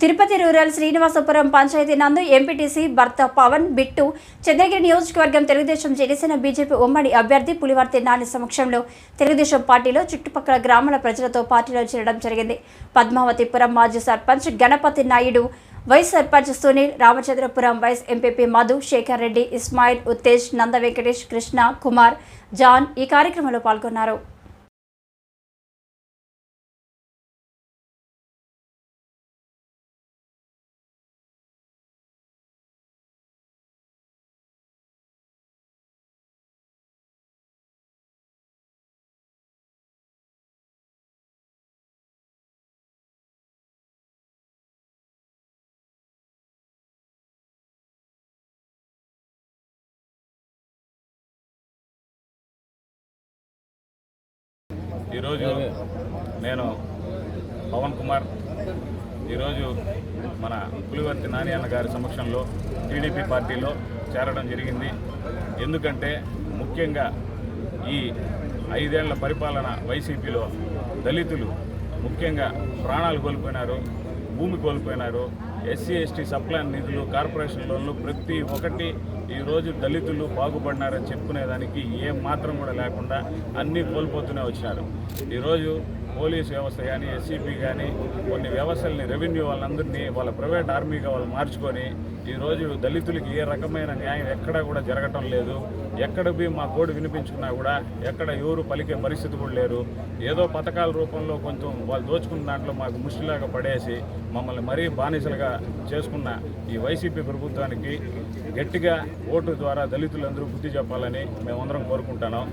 Tirupati rural Srinivasapuram panchayat నందు MPTC భర్త Pawan bit Chandragiri నియోజకవర్గం తెలుగుదేశం జనసేన బీజేపీ ఉమ్మడి అభ్యర్థి పులివర్తి నాని సమక్షంలో తెలుగుదేశం పార్టీలో చుట్టుపక్కల గ్రామాల ప్రజలతో పార్టీలో చేరడం జరిగింది. పద్మావతిపురం మాజీ sarpanch Ganapathi Naidu vice sarpanch Sunil Ramachandrapuram vice MPP Madhu Sekhar Reddy Ismail Uttej Nanda Venkatesh Krishna Kumar John ఈ కార్యక్రమంలో పాల్గొన్నారు. ఈరోజు నేను పవన్ కుమార్ ఈరోజు మన పులివర్తి నాని అన్న గారి సమక్షంలో టీడీపీ పార్టీలో చేరడం జరిగింది. ఎందుకంటే ముఖ్యంగా ఈ ఐదేళ్ళ పరిపాలన వైసీపీలో దళితులు ముఖ్యంగా ప్రాణాలు కోల్పోయినారు భూమి కోల్పోయినారు ఎస్సీ ఎస్టీ సప్లాన్ నిధులు కార్పొరేషన్ లోన్లు ప్రతి ఒక్కటి ఈరోజు దళితులు బాగుపడినారని చెప్పుకునేదానికి ఏం మాత్రం కూడా లేకుండా అన్నీ కోల్పోతూనే వచ్చినారు. ఈరోజు పోలీస్ వ్యవస్థ కానీ ఎస్సీపీ కానీ కొన్ని వ్యవస్థల్ని రెవెన్యూ వాళ్ళందరినీ వాళ్ళ ప్రైవేట్ ఆర్మీగా వాళ్ళు మార్చుకొని ఈరోజు దళితులకి ఏ రకమైన న్యాయం ఎక్కడా కూడా జరగటం లేదు. ఎక్కడ పోయి మా కోడి వినిపించుకున్నా కూడా ఎక్కడ ఎవరు పలికే పరిస్థితి కూడా లేరు. ఏదో పథకాల రూపంలో కొంచెం వాళ్ళు దోచుకున్న దాంట్లో మాకు ముష్టిలాగా పడేసి మమ్మల్ని మరీ బానిసలుగా చేసుకున్న ఈ వైసీపీ ప్రభుత్వానికి గట్టిగా ఓటు ద్వారా దళితులందరూ బుద్ధి చెప్పాలని మేమందరం కోరుకుంటున్నాం.